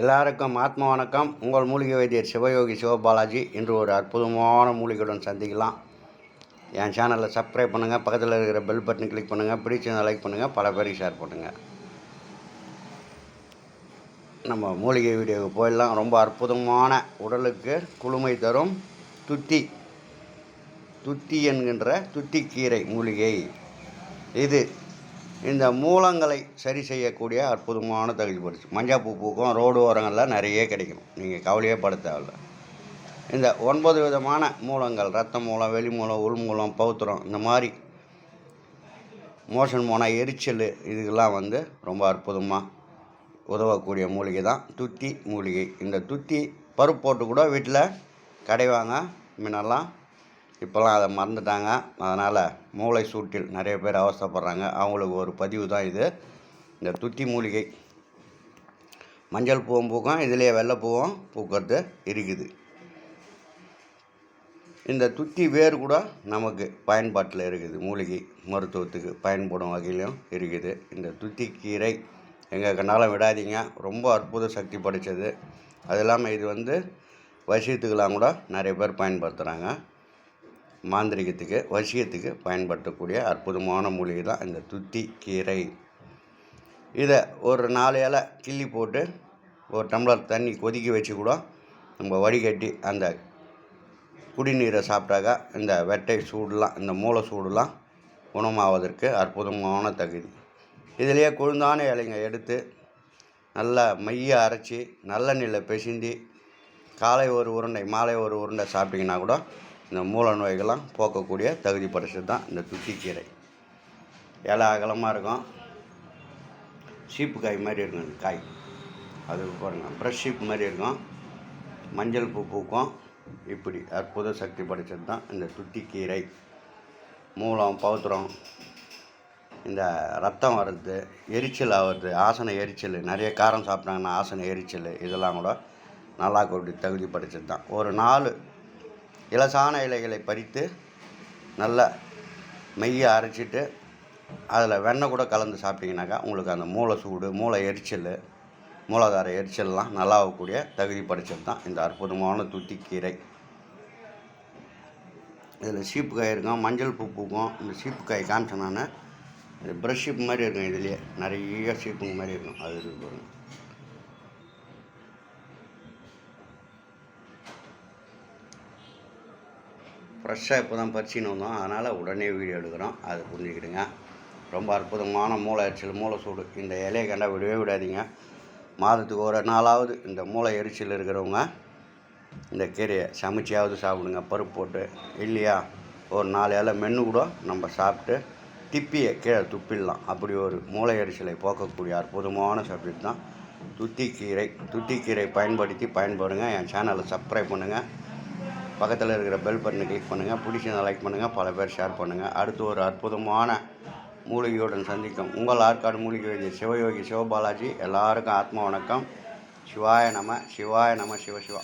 எல்லாருக்கும் ஆத்ம வணக்கம். உங்கள் மூலிகை வைத்தியர் சிவயோகி சிவபாலாஜி. இன்று ஒரு அற்புதமான மூலிகையுடன் சந்திக்கலாம். என் சேனலில் சப்ஸ்கிரைப் பண்ணுங்கள் பக்கத்தில் இருக்கிற பெல் பட்டன் கிளிக் பண்ணுங்கள் பிடிச்சிருந்தா லைக் பண்ணுங்கள் பல பேருக்கு ஷேர் பண்ணுங்கள் நம்ம மூலிகை வீடியோவுக்கு போயிடலாம். ரொம்ப அற்புதமான உடலுக்கு குளுமை தரும் துத்தி. துத்தி என்கின்ற துத்திக்கீரை மூலிகை. இது இந்த மூலங்களை சரி செய்யக்கூடிய அற்புதமான தகுதி பரிசு மஞ்சள் பூக்கும் ரோடு ஓரங்கள்லாம் நிறைய கிடைக்கும். நீங்கள் கவலையே பட தேவையில்ல இந்த ஒன்பது விதமான மூலங்கள் ரத்த மூலம் வெளி மூலம் உள் மூலம் பௌத்திரம் இந்த மாதிரி மோஷன் போனால் எரிச்சல் இதுக்கெல்லாம் வந்து ரொம்ப அற்புதமாக உதவக்கூடிய மூலிகை தான் துத்தி மூலிகை. இந்த துத்தி பருப்பு போட்டு கூட வீட்டில் கடைவாங்க முன்னெல்லாம் இப்போல்லாம் அதை மறந்துட்டாங்க. அதனால் மூளை சூட்டில் நிறைய பேர் அவஸ்தைப்படுறாங்க. அவங்களுக்கு ஒரு பதிவு தான் இது. இந்த துத்தி மூலிகை. மஞ்சள் பூவும் பூக்கும். இதுலேயே வெள்ளைப்பூவும் பூக்கிறது இருக்குது. இந்த துத்தி வேர் கூட நமக்கு பயன்பாட்டில் இருக்குது. மூலிகை மருத்துவத்துக்கு பயன்படும் வகையிலும் இருக்குது. இந்த துத்தி கீரை எங்கே கண்டாலும் விடாதீங்க. ரொம்ப அற்புத சக்தி படைத்தது அது இல்லாமல் இது வந்து வசியத்துக்கெல்லாம் கூட நிறைய பேர் பயன்படுத்துகிறாங்க மாந்திரிகத்துக்கு வசியத்துக்கு பயன்படுத்தக்கூடிய அற்புதமான மூலிகை தான் இந்த துத்தி கீரை. இதை ஒரு நாலு இலை கிள்ளி போட்டு ஒரு டம்ளர் தண்ணி கொதிக்க வச்சு கூட நம்ம வடிகட்டி அந்த குடிநீரை சாப்பிட்டாக்கா இந்த வெட்டை சூடுலாம் இந்த மூளை சூடுலாம் குணமாவதற்கு அற்புதமான தகுதி. இதிலேயே கொழுந்தான இலைங்க எடுத்து நல்லா மைய அரைச்சி நல்லெண்ணெயில் பிசிந்தி காலை ஒரு உருண்டை மாலை ஒரு உருண்டை சாப்பிட்டிங்கன்னா கூட இந்த மூல நோய்கள்லாம் போக்கக்கூடிய தகுதி படைச்சது தான் இந்த துத்திக்கீரை. இலை அகலமாக இருக்கும். சீப்பு காய் மாதிரி இருக்கும் இந்த காய். அது பாருங்கள் ப்ரெஷ் சீப்பு மாதிரி இருக்கும். மஞ்சள் பூ பூக்கும். இப்படி அற்புத சக்தி படைச்சது தான் இந்த துத்திக்கீரை. மூலம் பௌத்திரம் இந்த ரத்தம் வர்றது எரிச்சல் ஆகிறது ஆசன எரிச்சல் நிறைய காரம் சாப்பிட்டாங்கன்னா ஆசன எரிச்சல் இதெல்லாம் கூட நல்லா கொண்டு தகுதி படைச்சது தான். ஒரு நாலு இலசான இலைகளை பறித்து நல்லா மெய்யை அரைச்சிட்டு அதில் வெண்ணெய் கூட கலந்து சாப்பிட்டீங்கன்னாக்கா உங்களுக்கு அந்த மூளை சூடு மூளை எரிச்சல் மூலாதார எரிச்சல்லாம் நல்லா ஆகக்கூடிய தகுதி படைச்சது தான் இந்த அற்புதமான துத்திக்கீரை. இதில் சீப்பு காய் இருக்கும் மஞ்சள் பூ பூக்கும். இந்த சீப்பு காய் காமிச்சேன் நான். இது ப்ரஷ் ஷீப் மாதிரி இருக்கும் இதுலேயே நிறைய சீப்புங்க மாதிரி இருக்கும். அது இருக்கும் ஃப்ரெஷ்ஷாக இப்போ தான் பறிச்சின்னு வந்தோம். அதனால் உடனே வீடியோ எடுக்கிறோம். அதை புரிஞ்சுக்கிடுங்க. ரொம்ப அற்புதமான மூளை எரிச்சல் மூளை சூடு. இந்த இலையை கண்டா விடவே விடாதீங்க. மாதத்துக்கு ஒரு நாளாவது இந்த மூளை எரிச்சல் இருக்கிறவங்க இந்த கீரையை சமைச்சியாவது சாப்பிடுங்க. பருப்பு போட்டு இல்லையா? ஒரு நாலு இலை மென்று கூட நம்ம சாப்பிட்டு திப்பியை கீழே துப்பிடலாம். அப்படி ஒரு மூளை எரிச்சலை போக்கக்கூடிய அற்புதமான சப்ஜெக்ட் தான். துத்திக்கீரை துத்திக்கீரை பயன்படுத்தி பயன்படுங்க. என் சேனலை சப்ஸ்கிரைப் பண்ணுங்கள் பக்கத்தில் இருக்கிற பெல் பட்டனை கிளிக் பண்ணுங்கள் பிடிச்சதை லைக் பண்ணுங்கள் பல பேர் ஷேர் பண்ணுங்கள் அடுத்து ஒரு அற்புதமான மூலிகையுடன் சந்திக்கும். உங்கள் ஆற்காடு மூலிகை வைத்திய சிவயோகி சிவபாலாஜி. எல்லாருக்கும் ஆத்ம வணக்கம். சிவாய நம சிவாய நம சிவ சிவா.